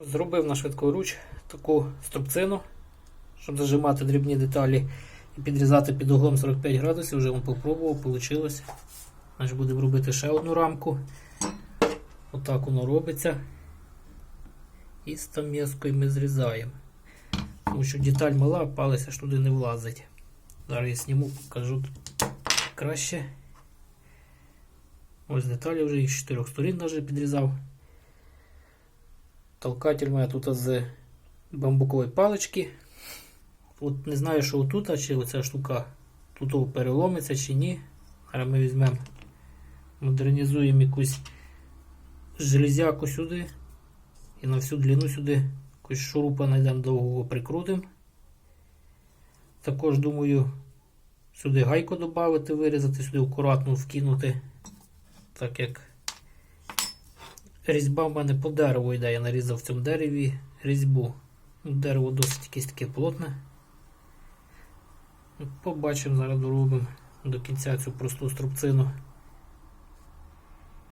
Зробив на швидкоруч таку струбцину, щоб зажимати дрібні деталі і підрізати під углом 45 градусів. Вже вам попробував, вийшло. Значить будемо робити ще одну рамку. Отак воно робиться. І з там'язкою ми зрізаємо. Тому що деталь мала, палець аж туди не влазить. Зараз я зніму, покажу краще. Ось деталі вже із чотирьох сторін навіть підрізав. Толкатель мене тут з бамбукової палички. От не знаю, що отут, чи оця штука тут переломиться чи ні. Зараз ми візьмемо, модернізуємо якусь железяку сюди. І на всю длину сюди якусь шурупа знайдемо довгого прикрутимо. Також думаю сюди гайку додати, вирізати, сюди акуратно вкинути. Так як різьба в мене по дереву йде, я нарізав в цьому дереві різьбу. Ну, Дерево досить якесь таке плотне. Побачимо, зараз доробимо до кінця цю просту струбцину.